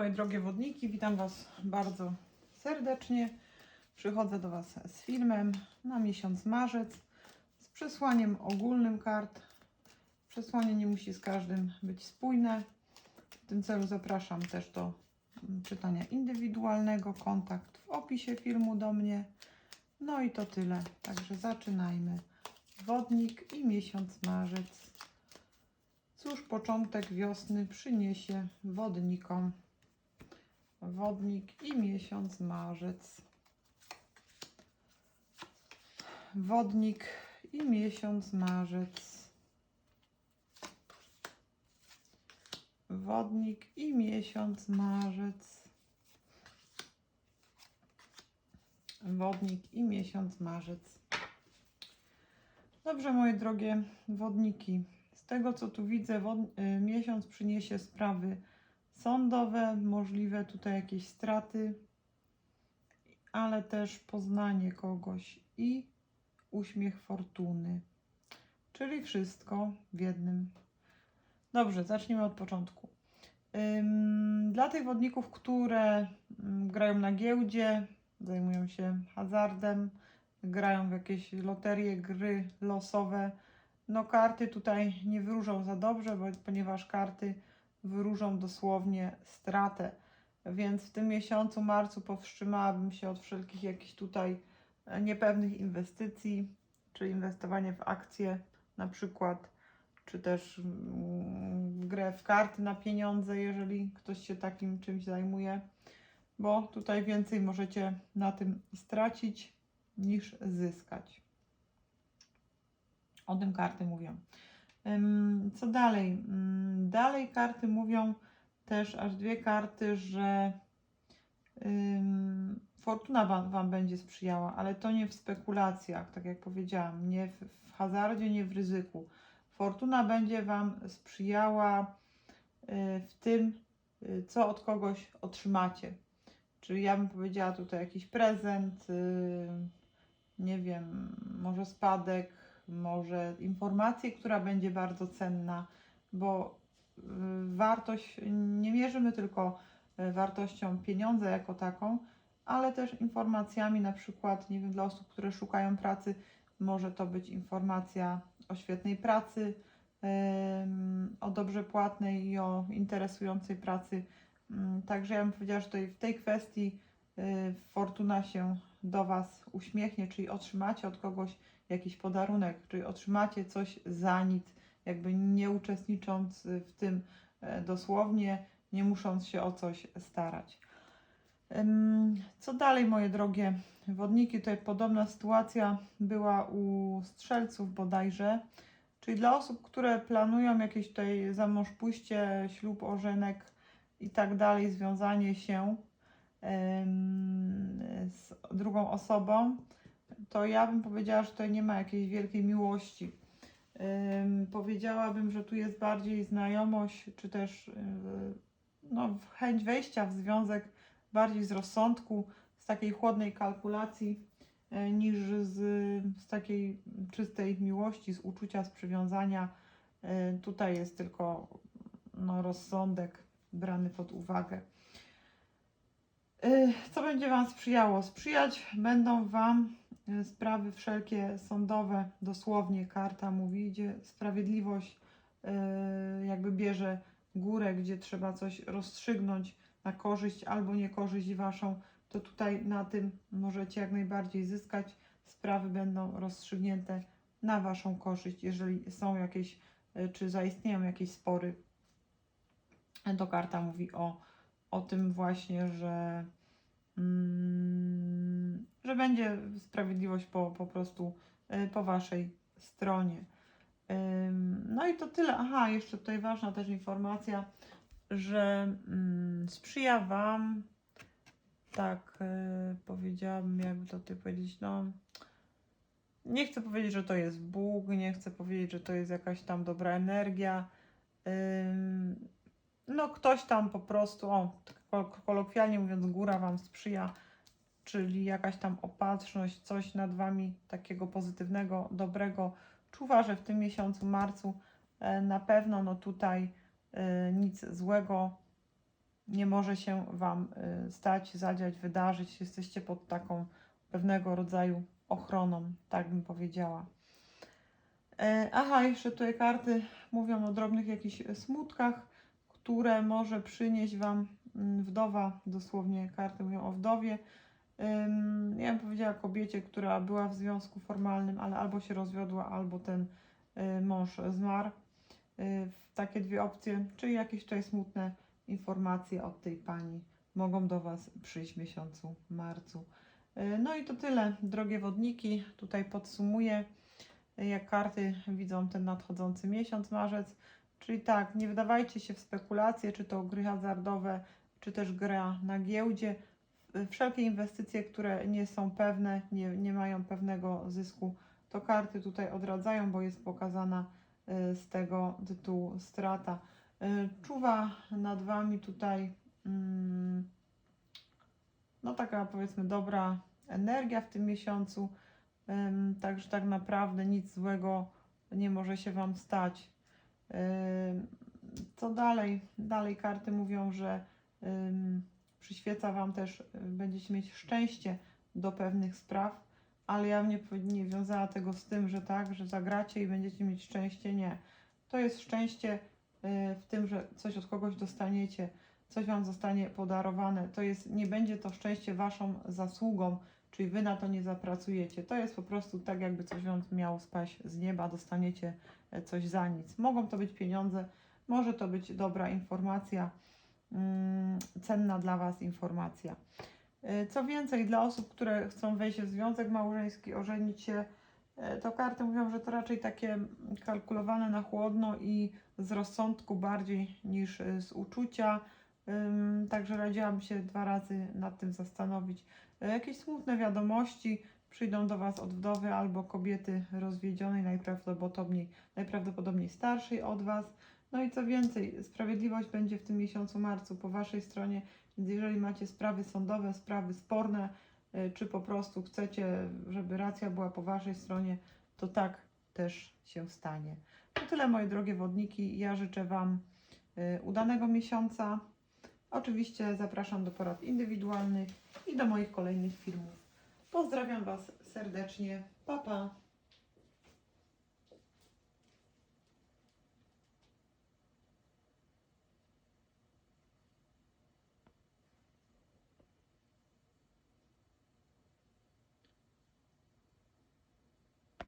moje drogie wodniki, witam Was bardzo serdecznie. Przychodzę do Was z filmem na miesiąc marzec z przesłaniem ogólnym kart. Przesłanie nie musi z każdym być spójne. W tym celu zapraszam też do mm, czytania indywidualnego. Kontakt w opisie filmu do mnie. No i to tyle. Także zaczynajmy. Wodnik i miesiąc marzec. Cóż początek wiosny przyniesie wodnikom? Wodnik i miesiąc marzec. Wodnik i miesiąc marzec. Wodnik i miesiąc marzec. Wodnik i miesiąc marzec. Dobrze, moje drogie wodniki. Z tego co tu widzę, y, miesiąc przyniesie sprawy sądowe, możliwe tutaj jakieś straty, ale też poznanie kogoś i uśmiech fortuny. Czyli wszystko w jednym. Dobrze, zacznijmy od początku. Dla tych wodników, które grają na giełdzie, zajmują się hazardem, grają w jakieś loterie, gry losowe, no karty tutaj nie wróżą za dobrze, bo, ponieważ karty wróżą dosłownie stratę. Więc w tym miesiącu, marcu, powstrzymałabym się od wszelkich jakichś tutaj e, niepewnych inwestycji, czy inwestowanie w akcje na przykład, czy też mm, w grę w karty na pieniądze, jeżeli ktoś się takim czymś zajmuje, bo tutaj więcej możecie na tym stracić niż zyskać. O tym karty mówią. Co dalej? Ym, Dalej karty mówią też aż dwie karty, że fortuna wam, wam będzie sprzyjała, ale to nie w spekulacjach, tak jak powiedziałam, nie w, w hazardzie, nie w ryzyku. Fortuna będzie Wam sprzyjała y, w tym, y, co od kogoś otrzymacie. Czyli ja bym powiedziała tutaj jakiś prezent, y, nie wiem, może spadek, może informację, która będzie bardzo cenna, bo y, wartość nie mierzymy tylko y, wartością pieniądza jako taką, ale też informacjami, na przykład, nie wiem, dla osób, które szukają pracy, może to być informacja o świetnej pracy, o dobrze płatnej i o interesującej pracy. Mm, Także ja bym powiedziała, że tutaj w tej kwestii y, fortuna się do Was uśmiechnie, czyli otrzymacie od kogoś jakiś podarunek, czyli otrzymacie coś za nic, jakby nie uczestnicząc w tym e, dosłownie, nie musząc się o coś starać. Co dalej, moje drogie wodniki? Tutaj podobna sytuacja była u strzelców bodajże, czyli dla osób, które planują jakieś tutaj za mąż pójście, ślub, ożenek i tak dalej, związanie się z drugą osobą, to ja bym powiedziała, że tutaj nie ma jakiejś wielkiej miłości. Ym, powiedziałabym, że tu jest bardziej znajomość, czy też yy, no, chęć wejścia w związek bardziej z rozsądku, z takiej chłodnej kalkulacji, e, niż z, z takiej czystej miłości, z uczucia, z przywiązania. E, Tutaj jest tylko no, rozsądek brany pod uwagę. E, Co będzie Wam sprzyjało? Sprzyjać będą Wam e, sprawy wszelkie sądowe, dosłownie karta mówi, gdzie sprawiedliwość e, jakby bierze górę, gdzie trzeba coś rozstrzygnąć na korzyść albo niekorzyść Waszą, to tutaj na tym możecie jak najbardziej zyskać. Sprawy będą rozstrzygnięte na Waszą korzyść, jeżeli są jakieś, czy zaistnieją jakieś spory. To karta mówi o, o tym właśnie, że, mm, że będzie sprawiedliwość po, po prostu e, po Waszej stronie. No i to tyle. Aha, jeszcze tutaj ważna też informacja, że mm, sprzyja Wam, tak y, powiedziałabym, jakby to tutaj powiedzieć, no nie chcę powiedzieć, że to jest Bóg, nie chcę powiedzieć, że to jest jakaś tam dobra energia. No ktoś tam po prostu, o, tak kol- kolokwialnie mówiąc, góra Wam sprzyja, czyli jakaś tam opatrzność, coś nad Wami takiego pozytywnego, dobrego czuwa, że w tym miesiącu, marcu, e, na pewno no tutaj e, nic złego nie może się Wam y, stać, zadziać, wydarzyć. Jesteście pod taką pewnego rodzaju ochroną, tak bym powiedziała. E, Aha, jeszcze tutaj karty mówią o drobnych jakichś smutkach, które może przynieść Wam mm, wdowa, dosłownie karty mówią o wdowie. Ja bym powiedziała kobiecie, która była w związku formalnym, ale albo się rozwiodła, albo ten y, mąż zmarł. Y, Takie dwie opcje, czyli jakieś tutaj smutne informacje od tej pani mogą do Was przyjść w miesiącu marcu. Y, No i to tyle, drogie wodniki. Tutaj podsumuję, jak karty widzą ten nadchodzący miesiąc, marzec. Czyli tak, nie wdawajcie się w spekulacje, czy to gry hazardowe, czy też gra na giełdzie. Wszelkie inwestycje, które nie są pewne, nie, nie mają pewnego zysku, to karty tutaj odradzają, bo jest pokazana y, z tego tytułu strata. Y, Czuwa nad Wami tutaj mm, no taka powiedzmy dobra energia w tym miesiącu, także tak naprawdę nic złego nie może się Wam stać. Co dalej? Dalej karty mówią, że przyświeca Wam też, y, będziecie mieć szczęście do pewnych spraw, ale ja nie, nie wiązała tego z tym, że tak, że zagracie i będziecie mieć szczęście. Nie. To jest szczęście y, w tym, że coś od kogoś dostaniecie, coś Wam zostanie podarowane. To jest, nie będzie to szczęście Waszą zasługą, czyli Wy na to nie zapracujecie. To jest po prostu tak, jakby coś Wam miało spaść z nieba, dostaniecie e, coś za nic. Mogą to być pieniądze, może to być dobra informacja, mm, cenna dla Was informacja. E, Co więcej, dla osób, które chcą wejść w związek małżeński, ożenić się, e, to karty mówią, że to raczej takie kalkulowane na chłodno i z rozsądku bardziej niż z uczucia. Także radziłabym się dwa razy nad tym zastanowić. E, Jakieś smutne wiadomości przyjdą do Was od wdowy albo kobiety rozwiedzionej, najprawdopodobniej, najprawdopodobniej starszej od Was. No i co więcej, sprawiedliwość będzie w tym miesiącu marcu po Waszej stronie, więc jeżeli macie sprawy sądowe, sprawy sporne, y, czy po prostu chcecie, żeby racja była po Waszej stronie, to tak też się stanie. To tyle moje drogie wodniki. Ja życzę Wam y, udanego miesiąca. Oczywiście zapraszam do porad indywidualnych i do moich kolejnych filmów. Pozdrawiam Was serdecznie. Pa, pa.